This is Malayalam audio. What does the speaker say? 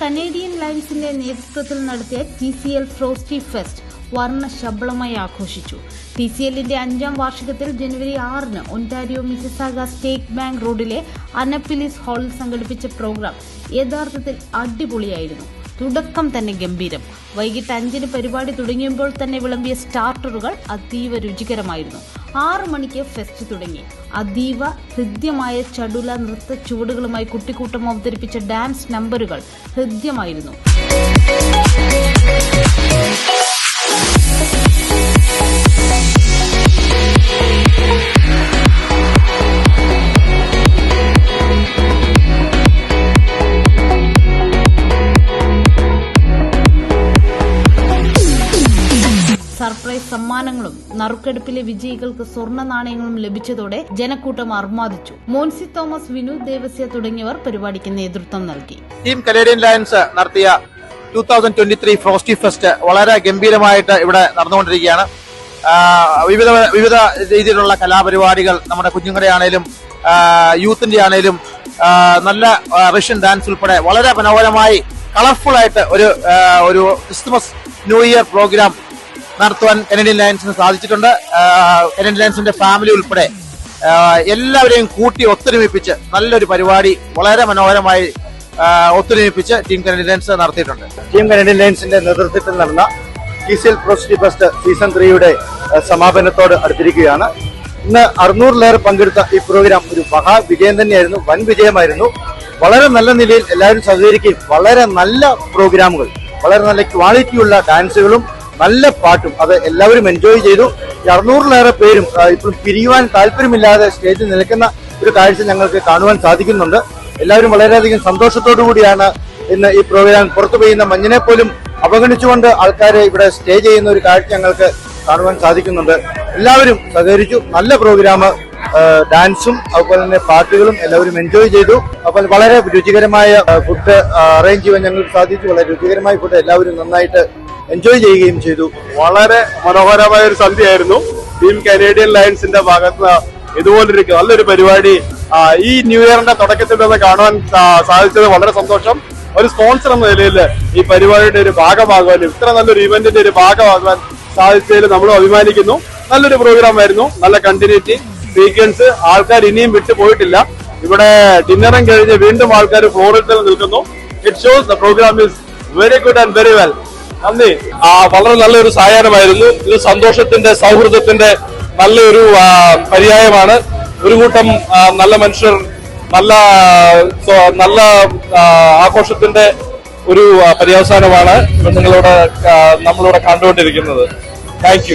കനേഡിയൻ ലൈൻസിന്റെ നേതൃത്വത്തിൽ നടത്തിയ T C L frosty fest വർണ ശബളമായി ആഘോഷിച്ചു. ടി സി എല്ലിന്റെ അഞ്ചാം വാർഷികത്തിൽ ജനുവരി ആറിന് ഒന്റാരിയോ മിസിസാഗ സ്റ്റേറ്റ് ബാങ്ക് റോഡിലെ അനപ്പിലിസ് ഹാളിൽ സംഘടിപ്പിച്ച പ്രോഗ്രാം യഥാർത്ഥത്തിൽ അടിപൊളിയായിരുന്നു. തുടക്കം തന്നെ ഗംഭീരം. വൈകിട്ട് അഞ്ചിന് പരിപാടി തുടങ്ങിയപ്പോൾ തന്നെ വിളമ്പിയ സ്റ്റാർട്ടറുകൾ അതീവ രുചികരമായിരുന്നു. ആറു മണിക്ക് ഫെസ്റ്റ് തുടങ്ങി. അതീവ ഹൃദ്യമായ ചടുല നൃത്ത ചുവടുകളുമായി കുട്ടിക്കൂട്ടം അവതരിപ്പിച്ച ഡാൻസ് നമ്പറുകൾ ഹൃദ്യമായിരുന്നു. സർപ്രൈസ് സമ്മാനങ്ങളും നറുക്കെടുപ്പിലെ വിജയികൾക്ക് സ്വർണ നാണയങ്ങളും ലഭിച്ചതോടെ ജനക്കൂട്ടം അർമാദിച്ചു മോൻസി തോമസ് വിനോദ് ദേവസ്യ തുടങ്ങിയവർ പരിപാടിക്ക് നേതൃത്വം നൽകി. ടീം കലേഡിയൻ ലയൻസ് നടത്തിയ two thousand twenty three frosty fest വളരെ ഗംഭീരമായിട്ട് ഇവിടെ നടന്നുകൊണ്ടിരിക്കുകയാണ്. വിവിധ വിവിധ രീതിയിലുള്ള കലാപരിപാടികൾ നമ്മുടെ കുഞ്ഞുങ്ങളുടെ ആണേലും യൂത്തിന്റെ ആണേലും നല്ല റഷ്യൻ ഡാൻസ് ഉൾപ്പെടെ വളരെ മനോഹരമായി കളർഫുൾ ആയിട്ട് ഒരു ഒരു ക്രിസ്മസ് ന്യൂ ഇയർ പ്രോഗ്രാം നടത്തുവാൻ കനേഡിയൻ ലയൻസിന് സാധിച്ചിട്ടുണ്ട്. കനേഡിയൻ ലയൻസിന്റെ ഫാമിലി ഉൾപ്പെടെ എല്ലാവരെയും കൂട്ടി ഒത്തൊരുമിപ്പിച്ച് നല്ലൊരു പരിപാടി വളരെ മനോഹരമായി ഒത്തൊരുമിപ്പിച്ച് ടീം കനേഡിയൻ ലയൻസ് നടത്തിയിട്ടുണ്ട്. ടീം കനഡിയൻ ലയൻസിന്റെ നേതൃത്വത്തിൽ നടന്ന ടിസിഎൽ പ്രോസ്റ്റി ഫസ്റ്റ് സീസൺ ത്രീയുടെ സമാപനത്തോട് അടുത്തിരിക്കുകയാണ്. ഇന്ന് അറുന്നൂറിലേറെ പങ്കെടുത്ത ഈ പ്രോഗ്രാം ഒരു മഹാവിജയം തന്നെയായിരുന്നു വൻ വിജയമായിരുന്നു. വളരെ നല്ല നിലയിൽ എല്ലാവരും സഹകരിക്കുകയും വളരെ നല്ല പ്രോഗ്രാമുകൾ വളരെ നല്ല ക്വാളിറ്റിയുള്ള ഡാൻസുകളും നല്ല പാട്ടും അത് എല്ലാവരും എൻജോയ് ചെയ്തു. അറുന്നൂറിലേറെ പേരും ഇപ്പോൾ പിരിയുവാൻ താല്പര്യമില്ലാതെ സ്റ്റേജിൽ നിൽക്കുന്ന ഒരു കാഴ്ച ഞങ്ങൾക്ക് കാണുവാൻ സാധിക്കുന്നുണ്ട്. എല്ലാവരും വളരെയധികം സന്തോഷത്തോടു കൂടിയാണ് ഇന്ന് ഈ പ്രോഗ്രാം പുറത്തു പെയ്യുന്ന മഞ്ഞിനെ പോലും അവഗണിച്ചുകൊണ്ട് ആൾക്കാരെ ഇവിടെ സ്റ്റേ ചെയ്യുന്ന ഒരു കാഴ്ച ഞങ്ങൾക്ക് കാണുവാൻ സാധിക്കുന്നുണ്ട്. എല്ലാവരും സഹകരിച്ചു. നല്ല പ്രോഗ്രാം ഡാൻസും അതുപോലെ തന്നെ പാട്ടുകളും എല്ലാവരും എൻജോയ് ചെയ്തു. അപ്പോൾ വളരെ രുചികരമായ ഫുഡ് അറേഞ്ച് ചെയ്യാൻ ഞങ്ങൾക്ക് സാധിച്ചു. വളരെ രുചികരമായ ഫുഡ് എല്ലാവരും നന്നായിട്ട് എൻജോയ് ചെയ്യുകയും ചെയ്തു. വളരെ മനോഹരമായ ഒരു സന്ധ്യയായിരുന്നു. ടീം കനേഡിയൻ ലയൺസിന്റെ ഭാഗത്ത് ഇതുപോലൊരു നല്ലൊരു പരിപാടി ഈ ന്യൂ ഇയറിന്റെ തുടക്കത്തിൽ തന്നെ കാണുവാൻ സാധിച്ചത് വളരെ സന്തോഷം. ഒരു സ്പോൺസർ എന്ന നിലയിൽ ഈ പരിപാടിയുടെ ഒരു ഭാഗമാകുവാൻ ഇത്ര നല്ലൊരു ഇവന്റിന്റെ ഒരു ഭാഗമാകുവാൻ സാധിച്ചതിൽ നമ്മൾ അഭിമാനിക്കുന്നു. നല്ലൊരു പ്രോഗ്രാം ആയിരുന്നു. നല്ല കണ്ടിന്യൂറ്റി സീക്വൻസ് ആൾക്കാർ ഇനിയും വിട്ടുപോയിട്ടില്ല ഇവിടെ ഡിന്നറും കഴിഞ്ഞ് വീണ്ടും ആൾക്കാർ ഫ്ലോറിൽ നിൽക്കുന്നു. It shows the programme is very good and very well നന്ദി. ആ വളരെ നല്ലൊരു സായാഹ്നമായിരുന്നു. ഇത് സന്തോഷത്തിന്റെ സൗഹൃദത്തിന്റെ നല്ലൊരു പര്യായമാണ്. ഒരു കൂട്ടം നല്ല മനുഷ്യർ നല്ല നല്ല ആഘോഷത്തിന്റെ ഒരു പര്യവസാനമാണ് നിങ്ങളോട് നമ്മളിവിടെ കണ്ടുകൊണ്ടിരിക്കുന്നത്. താങ്ക്